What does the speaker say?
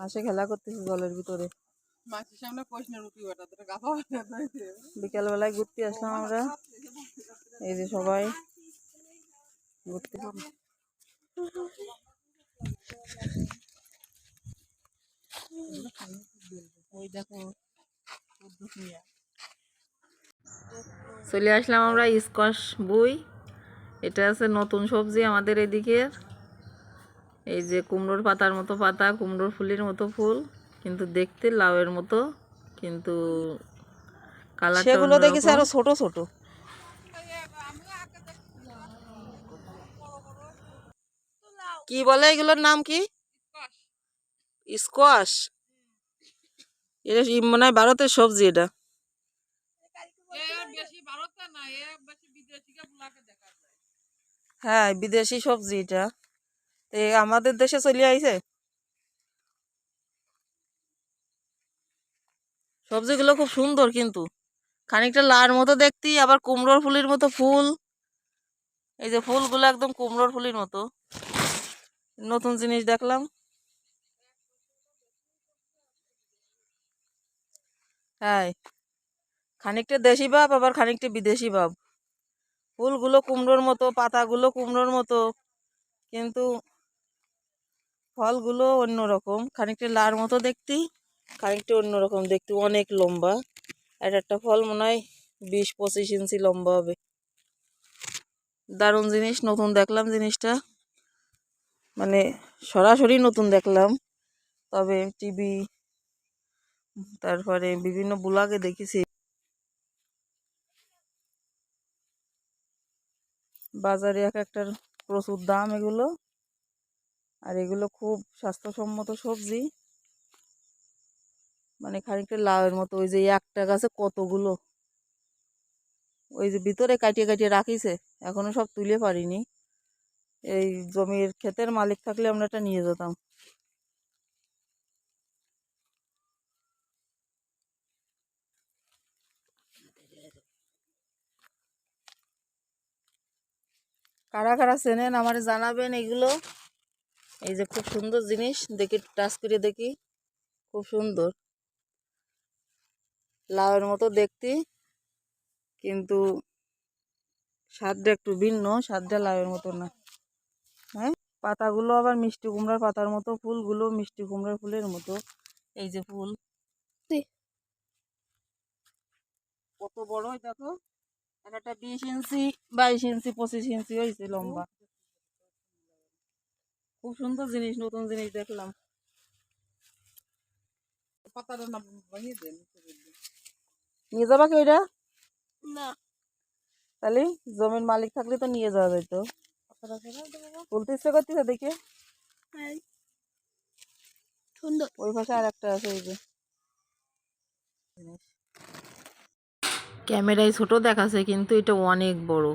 হাঁসে খেলা করতেছে জলের ভিতরে। সামনে রুটি গাফা বিকাল বেলায় ঘুরতে আসলাম আমরা। এই যে সবাই ঘুরতে ওই দেখো চলে আসলাম আমরা স্কোয়াশ বই। এটা আছে নতুন সবজি আমাদের এদিকের। এই যে কুমড়োর পাতার মতো পাতা কুমড়োর ফুলের মতো ফুল কিন্তু দেখতে লাউয়ের মতো কিন্তু কালার সেগুলো দেখেছি আরও ছোট ছোট। কি বলে এগুলোর নাম কি? স্কোয়াশ। এটা মনে হয় ভারতের সবজি এটা। হ্যাঁ বিদেশি সবজি এটা। আমাদের দেশে চলে আইছে? সবজিগুলো খুব সুন্দর কিন্তু। খানিকটা লার মতো দেখতে আবার কুমড়োর ফুলের মতো ফুল। এই যে ফুলগুলো একদম কুমড়োর ফুলের মতো। নতুন জিনিস দেখলাম। হ্যাঁ খানিকটা দেশি ভাব, আবার খানিকটা বিদেশি ভাব। ফুলগুলো কুমড়োর মতো, পাতাগুলো কুমড়োর মতো। কিন্তু ফলগুলো অন্যরকম। খানিকটা লার মতো দেখতে খানিকটা অন্যরকম দেখতে। অনেক লম্বা। আর একটা ফল মনে হয় বিশ পঁচিশ ইঞ্চি লম্বা হবে। দারুণ জিনিস, নতুন দেখলাম জিনিসটা। মানে সরাসরি নতুন দেখলাম। তবে টিভি, তারপরে বিভিন্ন ব্লগে দেখেছি। বাজারে এক একটার প্রচুর দাম এগুলো। আর এগুলো খুব স্বাস্থ্যসম্মত সবজি। মানে খানিকটা লাউয়ের মতো, ওই যে একটা গাছে কতগুলো। ওই যে ভিতরে কাটিয়ে কাটিয়ে রাখিছে, এখনও সব তুলে পারিনি। এই জমির ক্ষেতের মালিক থাকলে আমরা এটা নিয়ে যেতাম। কারা কারা চেনেন আমার জানাবেন এগুলো। এই যে খুব সুন্দর জিনিস, দেখি টাচ করে দেখি। খুব সুন্দর। লাউয়ের মতো দেখতে, কিন্তু স্বাদটা একটু ভিন্ন, স্বাদটা লাউয়ের মতো না। হ্যাঁ? পাতাগুলো আবার মিষ্টি কুমড়ার পাতার মতো, ফুলগুলো মিষ্টি কুমড়ার ফুলের মতো। এই যে ফুল। কত বড় হয় দেখো? একটা বিশ ইঞ্চি, বাইশ ইঞ্চি, পঁচিশ ইঞ্চি হয়েছে লম্বা। খুব সুন্দর জিনিস নতুন জিনিস দেখলাম। পাতাটা না ভাঙিয়ে দেন নিয়ে যাবা কি ওইটা? না। তাহলে জমির মালিক থাকলে তো নিয়ে যাওয়া যেত বলতে ইচ্ছে করতেছে দেখে। সুন্দর। ওই পাশে আর একটা আছে এই যে। ক্যামেরায় ছোট দেখাচ্ছে কিন্তু এটা অনেক বড়।